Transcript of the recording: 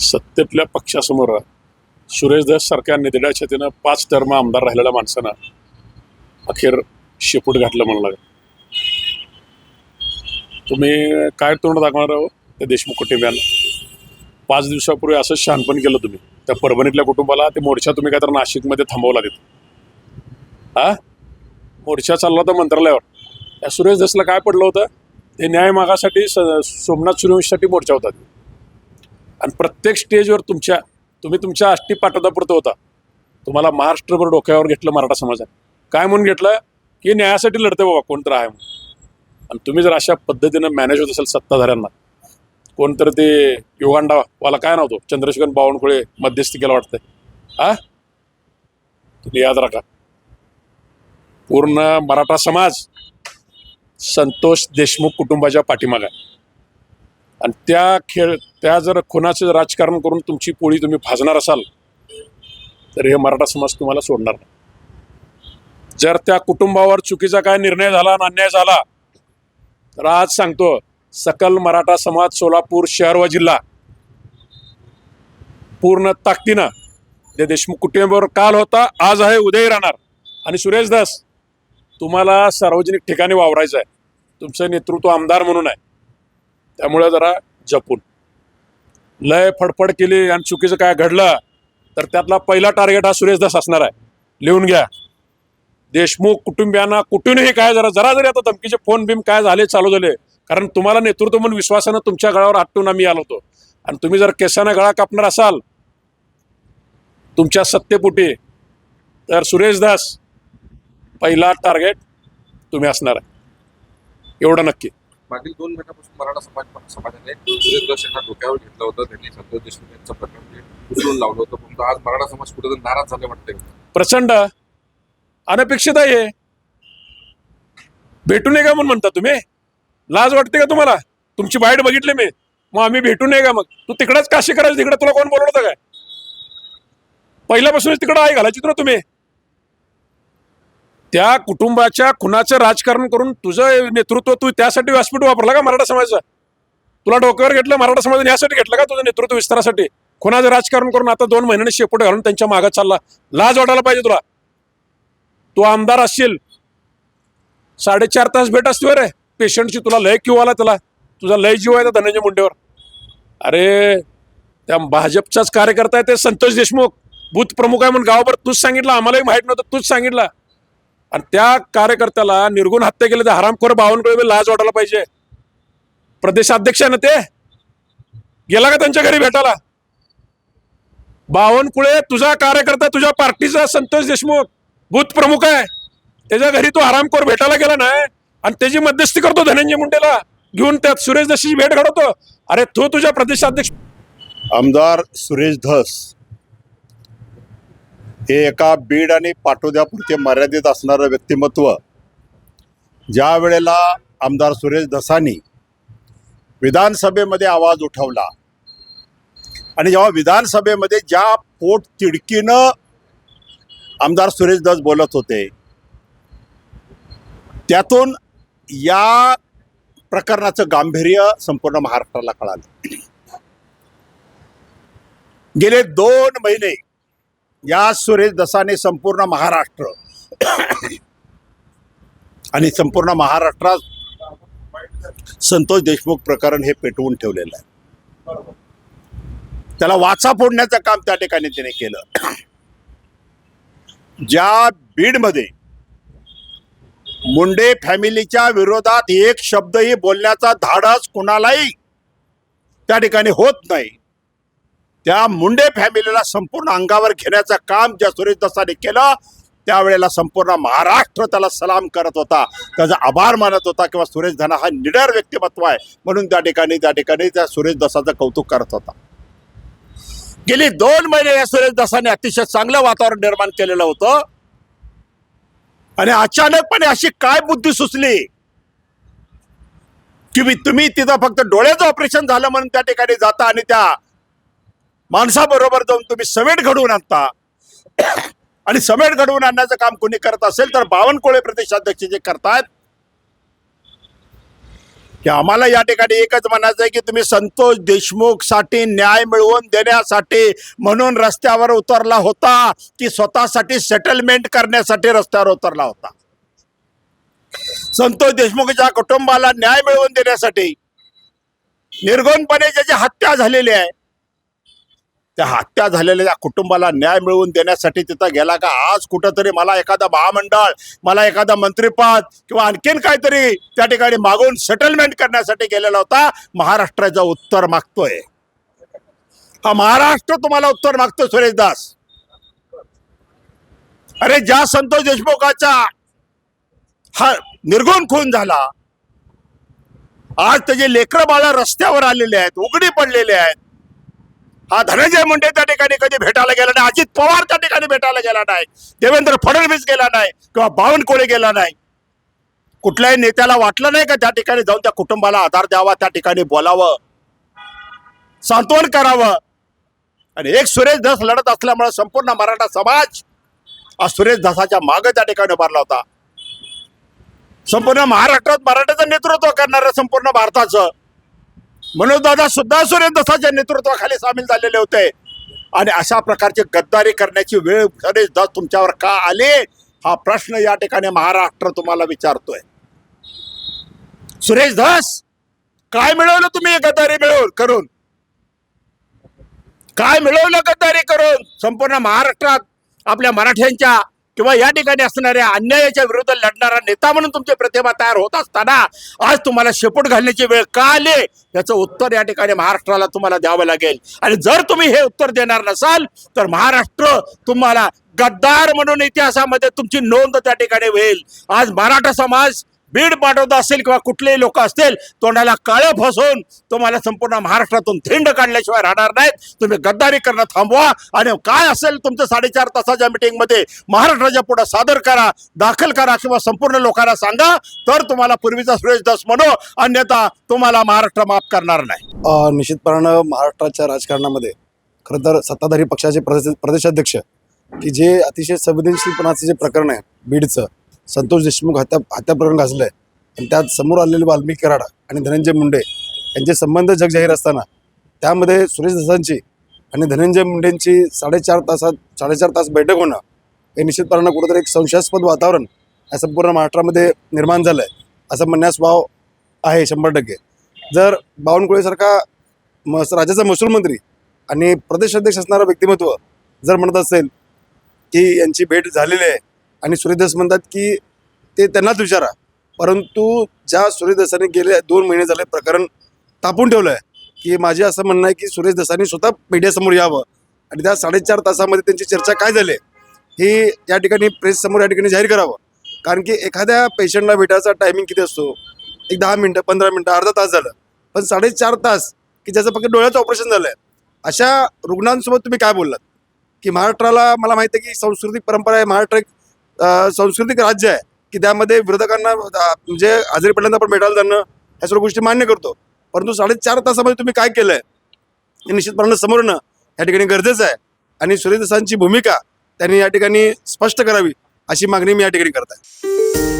सत्तेतल्या पक्षासमोर सुरेश दस सारख्या निधड्या छतीनं पाच टर्म आमदार राहिलेल्या माणसानं अखेर शेपूट घातलं म्हणलं तुम्ही काय तोंड दाखवणार आहो? त्या देशमुख कुटुंबियांना. पाच दिवसापूर्वी असंच शहाणपण केलं तुम्ही. त्या परभणीतल्या कुटुंबाला ते मोर्चा तुम्ही काय तर नाशिकमध्ये थांबवला तिथं. हा मोर्चा चालला होता मंत्रालयावर. त्या सुरेश दसला काय पडलं होतं? ते न्याय मागासाठी स सोमनाथ सूर्यवंशीसाठी मोर्चा होता. ते. आणि प्रत्येक स्टेजवर तुमच्या तुम्ही तुमच्या आष्टी पाठवतापुरतं होता. तुम्हाला महाराष्ट्रभर डोक्यावर घेतलं मराठा समाजात काय म्हणून घेतलं? की न्यायासाठी लढते बाबा कोणतं आहे म्हणून. आणि तुम्ही जर अशा पद्धतीनं मॅनेज होत असेल सत्ताधाऱ्यांना कोणतर ते युगांडा वाला काय नव्हतो चंद्रशेखर बावनकुळे मध्यस्थी केला वाटतंय. हा तुम्ही याद राखा. पूर्ण मराठा समाज संतोष देशमुख कुटुंबाच्या पाठीमागे आहे. आणि त्या खेळ त्या जर खुनाचं राजकारण करून तुमची पोळी तुम्ही भाजणार असाल तर हे मराठा समाज तुम्हाला सोडणार नाही. जर त्या कुटुंबावर चुकीचा काय निर्णय झाला आणि अन्याय झाला तर आज सांगतो सकल मराठा समाज सोलापूर शहर व जिल्हा पूर्ण ताकदीनं जे देशमुख कुटुंबावर काल होता आज आहे उद्याही राहणार. आणि सुरेश दास तुम्हाला सार्वजनिक ठिकाणी वावरायचं आहे तुमचं नेतृत्व आमदार म्हणून आहे. त्यामुळे जरा जपून. लय फडफड केली आणि चुकीचं काय घडलं तर त्यातला पहिला टार्गेट हा सुरेश दास असणार आहे. लिहून घ्या. देशमुख कुटुंबियांना कुठूनही काय जरा जरा जरी आता धमकीचे फोन बिम काय झाले चालू झाले कारण तुम्हाला नेतृत्व म्हणून विश्वासानं तुमच्या गळावर आटून आम्ही आलो होतो. आणि तुम्ही जर केसानं गळा कापणार असाल तुमच्या सत्तेपोटी तर सुरेश दास पहिला टार्गेट तुम्ही असणार आहे. एवढं नक्की. मागील दोन महिन्यापासून मराठा समाज समाजाने सुरेश यांना डोक्यावर घेतलं होतं. त्यांनी संतोष देशमुख यांचं प्रकरण उचलून लावलं होतं. परंतु आज मराठा समाज कुठेतरी नाराज झाले वाटते प्रचंड. अनपेक्षित आहे भेटू नये का म्हणून म्हणता तुम्ही? लाज वाटते का तुम्हाला? तुमची बाईट बघितली मी. मग आम्ही भेटू नये का मग? तू तिकडंच काशी करायचं तिकडे तुला कोण बोलवलं होतं काय? पहिल्यापासूनच तिकडं आहे घालायची तुला तुम्ही. त्या कुटुंबाच्या खुनाचं राजकारण करून तुझं नेतृत्व तू त्यासाठी व्यासपीठ वापरला का मराठा समाजाचं? तुला डोक्यावर घेतलं मराठा समाजाने यासाठी घेतलं का तुझं नेतृत्व विस्तारासाठी? खुनाचं राजकारण करून आता दोन महिन्याने शेपूट घालून त्यांच्या मागं चालला. लाज वाटायला पाहिजे तुला. तू आमदार असशील. साडेचार तास भेट असतो रे पेशंटची तुला लय क्यू आला त्याला. तुझा लय जीव आहे त्या धनंजय मुंडेवर. अरे त्या भाजपचाच कार्यकर्ता आहे ते संतोष देशमुख. बूथ प्रमुख आहे म्हणून गावाभर तूच सांगितलं आम्हालाही माहीत नव्हतं तूच सांगितलं. आणि त्या कार्यकर्त्याला निर्गुण हत्या केली तर हरामखोर बावनकुळे लाज वाटायला पाहिजे. प्रदेशाध्यक्ष आहे ना ते? गेला का त्यांच्या घरी भेटायला? बावनकुळे तुझा कार्यकर्ता तुझ्या पार्टीचा संतोष देशमुख बूथ प्रमुख आहे. त्याच्या घरी तो आरामखोर भेटायला गेला नाही आणि त्याची मध्यस्थी करतो धनंजय मुंडेला. घेऊन त्यात सुरेश दशीची भेट घडवतो. अरे तो तुझ्या प्रदेशाध्यक्ष आमदार सुरेश धस. हे एका बीड आणि पाठोद्यापुरते मर्यादित असणारं व्यक्तिमत्व ज्या वेळेला आमदार सुरेश धसानी विधानसभेमध्ये आवाज उठवला आणि जेव्हा विधानसभेमध्ये ज्या पोट तिडकीनं आमदार सुरेश दस बोलत होते त्यातून या प्रकरणाचं गांभीर्य संपूर्ण महाराष्ट्राला कळालं. गेले दोन महिने या सुरेश दसाने संपूर्ण महाराष्ट्र आणि संपूर्ण महाराष्ट्रात संतोष देशमुख प्रकरण हे पेटवून ठेवलेलं आहे. त्याला वाचा फोडण्याचं काम त्या ठिकाणी त्याने केलं. ज्या बीडमध्ये मुंडे फॅमिलीच्या विरोधात एक शब्दही बोलण्याचा धाडस कुणालाही त्या ठिकाणी होत नाही. त्या मुंडे फॅमिलीला संपूर्ण अंगावर घेण्याचं काम ज्या सुरेश दसाने केलं त्यावेळेला संपूर्ण महाराष्ट्र त्याला सलाम करत होता. त्याचा आभार मानत होता किंवा सुरेश धना हा निडर व्यक्तिमत्व आहे म्हणून त्या ठिकाणी त्या ठिकाणी त्या सुरेश दसाचं कौतुक करत होता. गेली दोन महिने या सुरेश दसाने अतिशय चांगलं वातावरण निर्माण केलेलं होतं. आणि अचानकपणे अशी काय बुद्धी सुचली? की तुम्ही तिथं फक्त डोळ्याचं ऑपरेशन झालं म्हणून त्या ठिकाणी जाता आणि त्या माणसाबरोबर जाऊन तुम्ही समेट घडवून आणता. आणि समेट घडवून आणण्याचं काम कोणी करत असेल तर बावनकुळे प्रदेशाध्यक्ष जे करतायत की आम्हाला या ठिकाणी एकच म्हणायचं आहे की तुम्ही संतोष देशमुखसाठी न्याय मिळवून देण्यासाठी म्हणून रस्त्यावर उतरला होता की स्वतःसाठी सेटलमेंट करण्यासाठी रस्त्यावर उतरला होता. संतोष देशमुखच्या कुटुंबाला न्याय मिळवून देण्यासाठी निर्गुणपणे ज्याची हत्या झालेली आहे त्या हत्या झालेल्या त्या कुटुंबाला न्याय मिळवून देण्यासाठी तिथं गेला का? आज कुठंतरी मला एखादा महामंडळ मला एखादा मंत्रीपद किंवा आणखीन काहीतरी त्या ठिकाणी मागून सेटलमेंट करण्यासाठी गेलेला होता महाराष्ट्राचा उत्तर मागतोय. हा महाराष्ट्र तुम्हाला उत्तर मागतोय सुरेश दास. अरे ज्या संतोष देशमुखाचा हा निर्गुण खून झाला आज त्याचे लेकर बाळा रस्त्यावर आलेले आहेत उघडी पडलेले आहेत हा धनंजय मुंडे त्या ठिकाणी कधी भेटायला गेला नाही अजित पवार त्या ठिकाणी भेटायला गेला नाही देवेंद्र फडणवीस गेला नाही किंवा बावनकुळे गेला नाही. कुठल्याही नेत्याला वाटलं नाही का त्या ठिकाणी जाऊन त्या कुटुंबाला आधार द्यावा त्या ठिकाणी बोलावं सांत्वन करावं? आणि एक सुरेश धस लढत असल्यामुळे संपूर्ण मराठा समाज हा सुरेश धसाच्या मागे त्या ठिकाणी उभारला होता. संपूर्ण महाराष्ट्रात मराठ्याचं नेतृत्व करणारं संपूर्ण भारताचं मनोजदादा सुद्धा सुरेश नेतृत्वाखाली सामील झालेले होते. आणि अशा प्रकारची गद्दारी करण्याची वेळ गणेश दास तुमच्यावर का आले? हा प्रश्न या ठिकाणी महाराष्ट्र तुम्हाला विचारतोय. सुरेश दास काय मिळवलं तुम्ही गद्दारी मिळवून करून? काय मिळवलं गद्दारी करून? संपूर्ण महाराष्ट्रात आपल्या मराठ्यांच्या किंवा या ठिकाणी असणाऱ्या अन्यायाच्या विरुद्ध लढणारा नेता म्हणून तुमची प्रतिभा तयार होत असताना आज तुम्हाला शेपूट घालण्याची वेळ का आले? याचं उत्तर या ठिकाणी महाराष्ट्राला तुम्हाला द्यावं लागेल. आणि जर तुम्ही हे उत्तर देणार नसाल तर महाराष्ट्र तुम्हाला गद्दार म्हणून इतिहासामध्ये तुमची नोंद त्या ठिकाणी होईल. आज मराठा समाज बीड पाठवत असेल किंवा कुठलेही लोक असतील तोंडाला काळं फसवून तुम्हाला संपूर्ण महाराष्ट्रातून थिंड काढल्याशिवाय राहणार नाहीत. तुम्ही गद्दारी करणं थांबवा आणि काय असेल तुमचं साडेचार तासाच्या मिटिंगमध्ये महाराष्ट्राच्या पुढे सादर करा दाखल करा किंवा संपूर्ण लोकांना सांगा तर तुम्हाला पूर्वीचा सुरेश दास म्हणो अन्यथा तुम्हाला महाराष्ट्र माफ करणार नाही. निश्चितपणानं महाराष्ट्राच्या राजकारणामध्ये खरं तर सत्ताधारी पक्षाचे प्रदेश प्रदेशाध्यक्ष की जे अतिशय संवेदनशीलपणाचं जे प्रकरण आहे बीडचं संतोष देशमुख हत्या हत्याप्रकरण गाजलं आहे आणि त्यात समोर आलेले वाल्मिकी कराड आणि धनंजय मुंडे यांचे संबंध जगजाहीर असताना त्यामध्ये सुरेश दसांची आणि धनंजय मुंडेंची साडेचार तासात साडेचार तास बैठक होणं हे निश्चितपणानं कुठंतरी एक संशयास्पद वातावरण या संपूर्ण महाराष्ट्रामध्ये निर्माण झालं आहे असं म्हणण्यास वाव आहे शंभर टक्के. जर बावनकुळेसारखा म राज्याचा महसूल मंत्री आणि प्रदेश अध्यक्ष असणारं व्यक्तिमत्व जर म्हणत असेल की यांची भेट झालेली आहे आणि सूर्यदास म्हणतात की ते त्यांनाच विचारा. परंतु ज्या सूर्यदासांनी गेले दोन महिने झाले प्रकरण तापून ठेवलं आहे की माझे असं म्हणणं आहे की सुरेश स्वतः मीडियासमोर यावं. आणि त्या साडेचार तासामध्ये त्यांची चर्चा काय झाली हे या ठिकाणी प्रेससमोर या ठिकाणी जाहीर करावं. कारण की एखाद्या पेशंटला भेटायचा टायमिंग किती असतो? एक दहा मिनटं पंधरा मिनटं अर्धा तास झालं. पण साडेचार तास की ज्याचं फक्त डोळ्याचं ऑपरेशन झालं आहे अशा रुग्णांसोबत तुम्ही काय बोललात? की महाराष्ट्राला मला माहिती आहे की सांस्कृतिक परंपरा आहे महाराष्ट्र एक सांस्कृतिक राज्य आहे की त्यामध्ये विरोधकांना म्हणजे हजेरी पडल्यानंतर आपण भेटायला जाणं ह्या सर्व गोष्टी मान्य करतो. परंतु साडेचार तासामध्ये तुम्ही काय केलं आहे हे निश्चितपणानं समोर येणं या ठिकाणी गरजेचं आहे. आणि सूर्यदासांची भूमिका त्यांनी या ठिकाणी स्पष्ट करावी अशी मागणी मी या ठिकाणी करत आहे